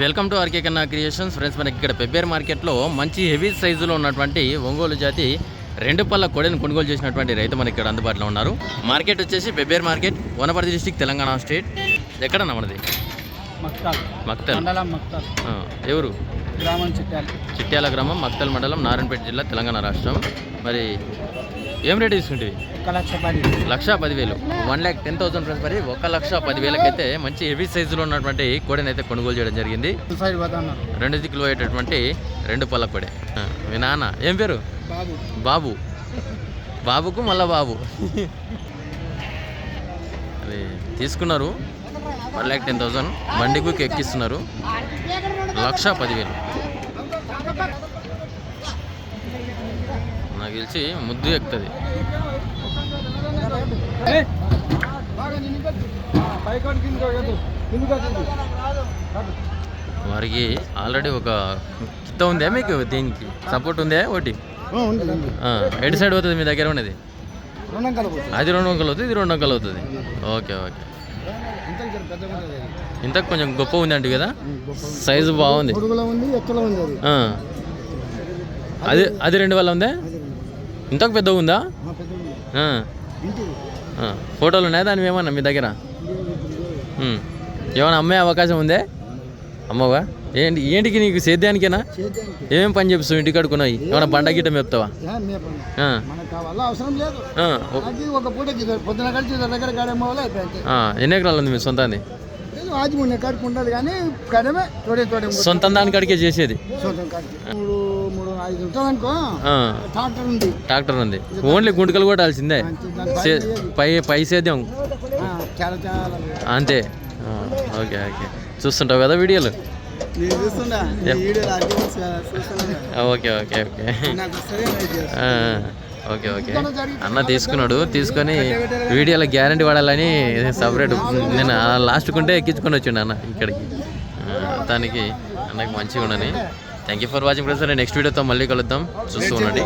Welcome to RK Kanna creations friends మనకి ఇక్కడ పెబ్బేర్ మార్కెట్లో మంచి హెవీ సైజులో ఉన్నటువంటి ఒంగోలు జాతి రెండు పళ్ళ కొడని కొనుగోలు చేసినటువంటి రైతు మనకి ఇక్కడ అందుబాటులో ఉన్నారు. మార్కెట్ వచ్చేసి Pebbair market Wanaparthy district Telangana state ఎక్కడన్నా మనది? మక్తాల్. మక్తల్? మండలం మక్తాల్. ఎవరు? గ్రామం చిట్టాలి చిట్యాల గ్రామం మక్తల్ మండలం నారాయణపేట జిల్లా తెలంగాణ రాష్ట్రం. మరి ఏం రేట్ తీసుకుంటుంది ఒక లక్ష పది లక్ష పదివేలు. One lakh ten thousand friends మరి ఒక లక్ష పదివేలకైతే మంచి హెవీ సైజులో ఉన్నటువంటి కోడిని అయితే కొనుగోలు చేయడం జరిగింది. రెండు దిక్కులు పోయేటటువంటి రెండు పళ్ళ కొడే. మీ నాన్న ఏం పేరు? బాబు. బాబు. బాబుకు మళ్ళా బాబు. అది తీసుకున్నారు. One lakh ten thousand. బండికి ఎక్కిస్తున్నారు లక్ష పదివేలు. నాకు తెలిసి ముద్దు ఎక్కుతుంది. వారికి ఆల్రెడీ ఒక కిత్త ఉందా మీకు దీనికి? సపోర్ట్ ఉందా ఒకటి? ఎటు సైడ్ అవుతుంది మీ దగ్గర ఉన్నది? అది రెండు వంకలు అవుతుంది ఇది రెండు వంకలు అవుతుంది. Okay okay. ఇంత కొంచెం గొప్ప ఉంది అంటు కదా. సైజు బాగుంది. అది. అది రెండు వల్ల ఉందా? ఇంతకు పెద్దగా ఉందా. ఫోటోలు ఉన్నాయా దాని ఏమన్నా మీ దగ్గర. ఏమైనా అమ్మే అవకాశం ఉందే? అమ్మవా ఏంటి ఏంటికి నీకు సేద్యానికేనా? ఏమేం పని చేపిస్తావు ఇంటికి కడుకున్నాయి ఏమైనా బండ గిట్ట మేపుతావా. ఎన్ని ఎకరాలు ఉంది మీ సొంతాన్ని సొంతం దాని కాడికే చేసేది. ట్రాక్టర్ ఉంది. ఓన్లీ గుంటకలు దాని సే- పై పై సేద్యం. అంతే. Okay okay. చూస్తుంటావు కదా వీడియోలు? Okay okay okay. Okay okay. అన్న తీసుకున్నాడు తీసుకొని వీడియోలో గ్యారంటీ వాడాలని సపరేట్ నేను లాస్ట్ కుంటే ఎక్కించుకొని వచ్చిండు అన్న ఇక్కడికి. దానికి అన్నకి మంచిగా ఉండని thank you for watching friends next వీడియోతో మళ్ళీ కలుద్దాం. చూస్తూ ఉండండి.